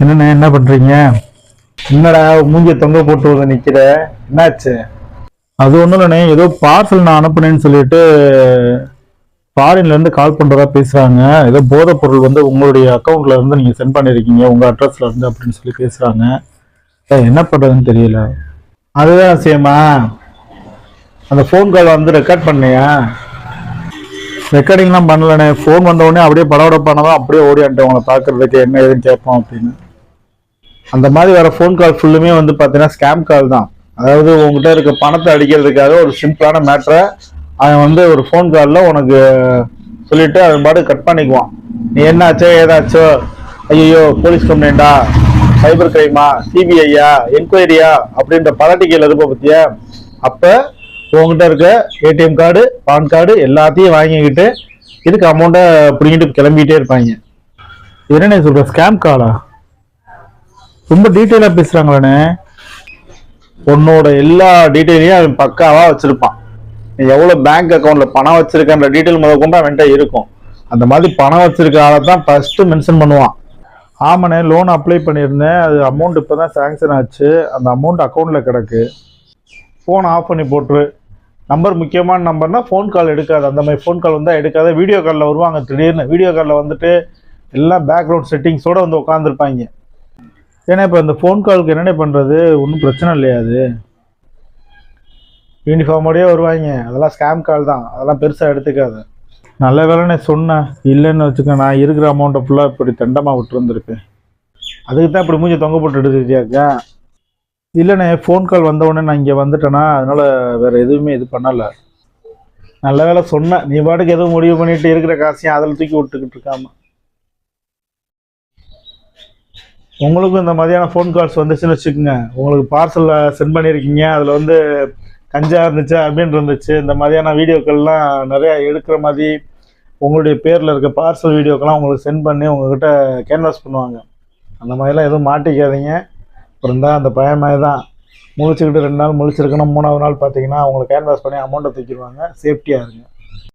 என்னண்ணே என்ன பண்றீங்க? என்னடா மூஞ்சிய தொங்க போட்டு வந்து நிக்கிற? என்னாச்சு? அது ஒண்ணும் இல்லைண்ணே ஏதோ பார்சல் நான் அனுப்புனேன்னு சொல்லிட்டு ஃபாரின்ல இருந்து கால் பண்றதா பேசுறாங்க. ஏதோ போதைப் பொருள் வந்து உங்களுடைய அக்கௌண்ட்ல இருந்து நீங்க சென்ட் பண்ணிருக்கீங்க உங்க அட்ரஸ்ல இருந்து அப்படின்னு சொல்லி பேசுறாங்க. அதான் என்ன பண்றதுன்னு தெரியல. அதுதான் சேமா. அந்த ஃபோன் கால் வந்து ரெக்கார்ட் பண்ணியா? ரெக்கார்டிங்லாம் பண்ணலண்ணே. ஃபோன் வந்த உடனே அப்படியே படபடப்பானதான் அப்படியே ஓடியான்ட்டு உங்களை பார்க்கறதுக்கு என்ன ஏதுன்னு கேட்போம் அப்படின்னு. அந்த மாதிரி வர ஃபோன் கால் ஃபுல்லுமே வந்து பார்த்தீங்கன்னா ஸ்கேம் கால் தான். அதாவது உங்ககிட்ட இருக்க பணத்தை அடிக்கிறதுக்காக ஒரு சிம்பிளான மேட்ரை அவன் வந்து ஒரு ஃபோன் காலில் உனக்கு சொல்லிட்டு அவன் பாடு கட் பண்ணிக்குவான். நீ என்னாச்சோ ஏதாச்சோ ஐயோ போலீஸ் கம்ப்ளைண்டா சைபர் கிரைமா சிபிஐயா என்கொயரியா அப்படின்ற பதட்டிக்கையில் இருப்ப பற்றிய அப்போ உங்ககிட்ட இருக்க ஏடிஎம் கார்டு பான் கார்டு எல்லாத்தையும் வாங்கிக்கிட்டு இதுக்கு அமௌண்ட்டை பிடிங்கிட்டு கிளம்பிக்கிட்டே இருப்பாங்க. என்ன சொல்ற ஸ்கேம் காலா ரொம்ப டீட்டெயிலாக பேசுறாங்களே உன்னோட எல்லா டீட்டெயிலையும் அவன் பக்காவா வச்சிருப்பான். நீ எவ்வளவு பேங்க் அக்கௌண்ட்ல பணம் வச்சிருக்கன்ற டீட்டெயில் முதல் கொண்டு அவன்கிட்ட இருக்கும். அந்த மாதிரி பணம் வச்சிருக்க ஆளை தான் ஃபர்ஸ்ட் மென்ஷன் பண்ணுவான். ஆமாண்ணே லோன் அப்ளை பண்ணியிருந்தேன். அது அமௌண்ட் இப்போ தான் சேங்ஷன் ஆச்சு. அந்த அமௌண்ட் அக்கௌண்ட்டில் கிடக்கு. ஃபோன் ஆஃப் பண்ணி போட்டுரு. நம்பர் முக்கியமான நம்பர்னா ஃபோன் கால் எடுக்காது. அந்த மாதிரி ஃபோன் கால் வந்தால் எடுக்காத. வீடியோ காலில் வருவாங்க திடீர்னு. வீடியோ காலில் வந்துட்டு எல்லாம் பேக்ரவுண்ட் செட்டிங்ஸோடு வந்து உட்காந்துருப்பாங்க ஏன்னா இப்போ இந்த ஃபோன் காலுக்கு என்னென்ன பண்ணுறது ஒன்றும் பிரச்சனை இல்லையா அது. யூனிஃபார்மோடயே வருவாங்க அதெல்லாம் ஸ்கேம் கால் தான். அதெல்லாம் பெருசாக எடுத்துக்காது. நல்ல வேலைன்னு சொன்னேன். இல்லைன்னு வச்சுக்க நான் இருக்கிற அமௌண்ட்டை ஃபுல்லாக இப்படி தண்டமாக விட்டுருந்துருப்பேன் அதுக்கு தான் இப்படி மூஞ்சி தொங்க போட்டு எடுத்துக்கிட்டியாக்கா இல்லைண்ணே ஃபோன் கால் வந்தவுடனே நான் இங்கே வந்துட்டேன்னா அதனால் வேறு எதுவுமே இது பண்ணலை. நல்ல வேலை சொன்னேன். நீ பாட்டுக்கு எதுவும் முடிவு பண்ணிட்டு இருக்கிற காசையும் அதில் தூக்கி விட்டுக்கிட்டு இருக்காமல் உங்களுக்கும் இந்த மாதிரியான ஃபோன் கால்ஸ் வந்துச்சுன்னு வச்சுக்கோங்க. உங்களுக்கு பார்சலில் சென்ட் பண்ணியிருக்கீங்க. அதில் வந்து கஞ்சா இருந்துச்சு அப்படின்னு இருந்துச்சு. இந்த மாதிரியான வீடியோக்கள்லாம் நிறையா எடுக்கிற மாதிரி உங்களுடைய பேரில் இருக்க பார்சல் வீடியோக்கெல்லாம் உங்களுக்கு சென்ட் பண்ணி உங்கள்கிட்ட கேன்வாஸ் பண்ணுவாங்க. அந்த மாதிரிலாம் எதுவும் மாட்டிக்காதீங்க. அப்புறம் தான் அந்த பையன் மாதிரி தான் முழிச்சுக்கிட்டு ரெண்டு நாள் முழிச்சிருக்கணும். மூணாவது நாள் பார்த்தீங்கன்னா அவங்களை கேன்வாஸ் பண்ணி அமௌண்ட்டை தூக்கிடுவாங்க. சேஃப்டியாக இருங்க.